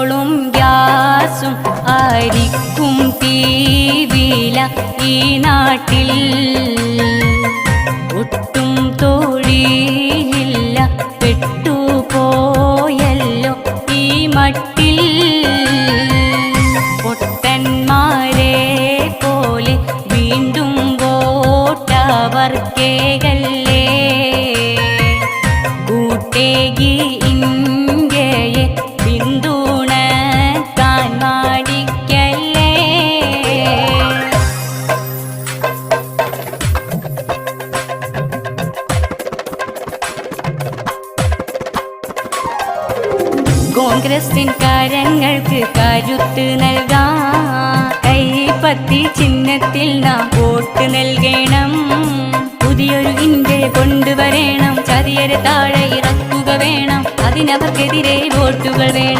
പെട്രോളും ഗ്യാസും അരിക്കും തീവില ഈ നാട്ടിൽ. ഒട്ടും തൊഴിലില്ല പെട്ടുപോയല്ലോ ഈ മട്ടിൽ. പൊട്ടന്മാരെ പോലെ വീണ്ടും വോട്ടവർക്കേകല്ലേ? കോൺഗ്രസിൻ കാര്യങ്ങൾക്ക് കരുത്ത് നൽകാം. കൈപ്പത്തി ചിഹ്നത്തിൽ നാം വോട്ട് നൽകണം. പുതിയൊരു ഇന്ത്യ കൊണ്ടുവരണം. ചതിയരെ താഴെ ഇറക്കുക വേണം. അതിനവർക്കെതിരെ വോട്ടുകൾ വേണം.